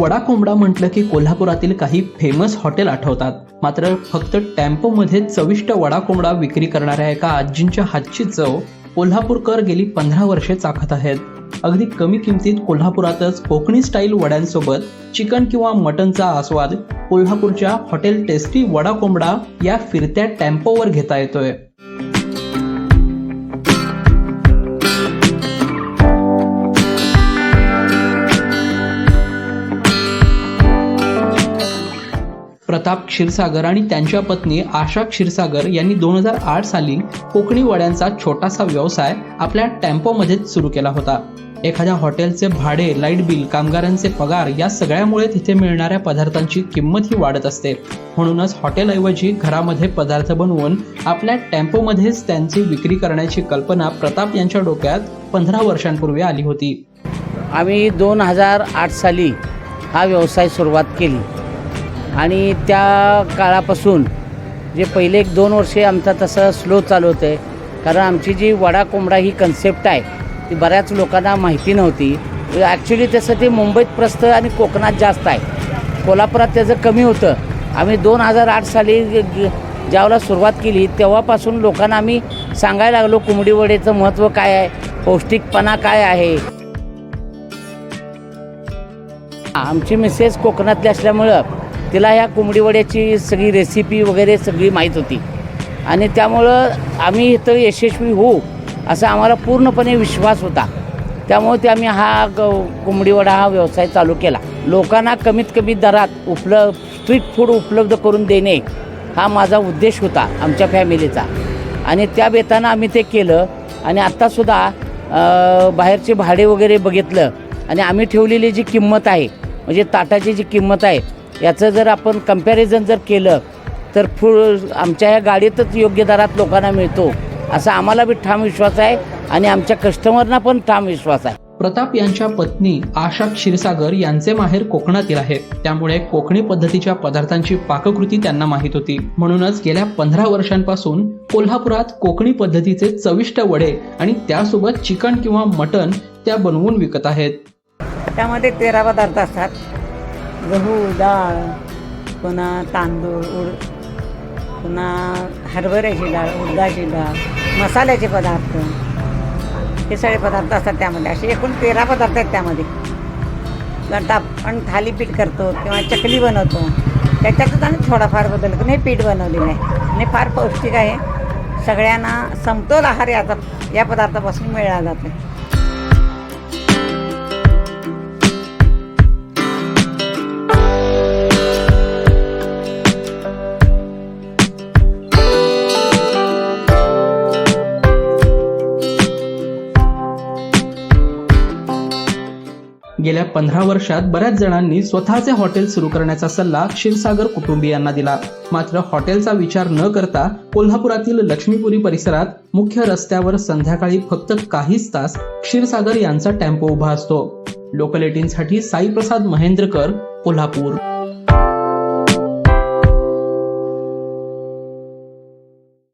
वडा कोंबडा म्हटलं की कोल्हापुरातील काही फेमस हॉटेल आठवतात. मात्र फक्त टॅम्पोमध्ये चविष्ट वडा कोंबडा विक्री करणाऱ्या एका आजींच्या हातची चव कोल्हापूरकर गेली पंधरा वर्षे चाखत आहेत. अगदी कमी किमतीत कोल्हापुरातच कोकणी स्टाईल वड्यांसोबत चिकन किंवा मटनचा आस्वाद कोल्हापूरच्या हॉटेल टेस्टी वडा कोंबडा या फिरत्या टेम्पोवर घेता येतोय. प्रताप क्षीरसागर आणि त्यांच्या पत्नी आशा क्षीरसागर यांनी दोन हजार आठ साली कोकणी वड्यांचा छोटासा व्यवसाय आपल्या टेम्पोमध्येच सुरू केला होता. एखाद्या हॉटेलचे भाडे लाइट बिल कामगारांचे पगार या सगळ्यामुळे तिथे मिळणाऱ्या पदार्थांची किंमत ही वाढत असते. म्हणूनच हॉटेलऐवजी घरामध्ये पदार्थ बनवून आपल्या टेम्पोमध्येच त्यांची विक्री करण्याची कल्पना प्रताप यांच्या डोक्यात पंधरा वर्षांपूर्वी आली होती. आम्ही दोन हजार आठ साली हा व्यवसाय सुरुवात केली. आणि त्या काळापासून जे पहिले एक दोन वर्षे आमचा तसं स्लो चालू होतं आहे कारण आमची जी वडा कोंबडा ही कन्सेप्ट आहे ती बऱ्याच लोकांना माहिती नव्हती. ॲक्च्युली तसं ते मुंबईत प्रस्त आणि कोकणात जास्त आहे. कोल्हापुरात त्याचं कमी होतं. आम्ही दोन हजार आठ साली ज्यावेळेला सुरुवात केली तेव्हापासून लोकांना आम्ही सांगायला लागलो कोंबडी वडेचं महत्त्व काय आहे पौष्टिकपणा काय आहे. आमची मिसेस कोकणातली असल्यामुळं तिला ह्या कोंबडीवड्याची सगळी रेसिपी वगैरे सगळी माहीत होती. आणि त्यामुळं आम्ही इथं यशस्वी होऊ असा आम्हाला पूर्णपणे विश्वास होता. त्यामुळे ते आम्ही हा ग कोंबडीवडा हा व्यवसाय चालू केला. लोकांना कमीत कमी दरात उपलब्ध स्ट्रीट फूड उपलब्ध करून देणे हा माझा उद्देश होता आमच्या फॅमिलीचा. आणि त्या बेतानं आम्ही ते केलं. आणि आत्तासुद्धा बाहेरचे भाडे वगैरे बघितलं. आणि आम्ही ठेवलेली जी किंमत आहे म्हणजे ताटाची जी किंमत आहे याचं जर आपण कंपॅरिझन जर केलं तर फुल आमच्या ह्या गाडीतच योग्य दरात लोकांना मिळतो असा आम्हाला बी ठाम विश्वास आहे आणि आमच्या कस्टमरना पण ठाम विश्वास आहे. प्रताप यांच्या पत्नी आशा क्षीरसागर यांचे माहेर कोकणातील आहे. त्यामुळे कोकणी पद्धतीच्या पदार्थांची पाककृती त्यांना माहीत होती. म्हणूनच गेल्या पंधरा वर्षांपासून कोल्हापुरात कोकणी पद्धतीचे चविष्ट वडे आणि त्यासोबत चिकन किंवा मटन त्या बनवून विकत आहेत. त्यामध्ये तेरा पदार्थ असतात. गहू डाळ पुन्हा तांदूळ उड पुन्हा हरभऱ्याची डाळ उडदाची डाळ मसाल्याचे पदार्थ. हे सगळे पदार्थ असतात त्यामध्ये. असे एकूण तेरा पदार्थ आहेत त्यामध्ये. नंतर आपण थालीपीठ करतो किंवा चकली बनवतो. त्याच्यातच आम्ही थोडाफार बदल करून हे पीठ बनवलेलं आहे. आणि फार पौष्टिक आहे. सगळ्यांना समतोल आहार याचा या पदार्थापासून मिळाला जातो गेल्या पंधरा वर्षात बऱ्याच जणांनी स्वतःचे हॉटेल सुरू करण्याचा सल्ला क्षीरसागर कुटुंबियांना दिला. मात्र हॉटेलचा विचार न करता कोल्हापुरातील लक्ष्मीपुरी परिसरात मुख्य रस्त्यावर संध्याकाळी फक्त काहीच तास क्षीरसागर यांचा टेम्पो उभा असतो. लोकल एटीनसाठी साईप्रसाद महेंद्रकर कोल्हापूर.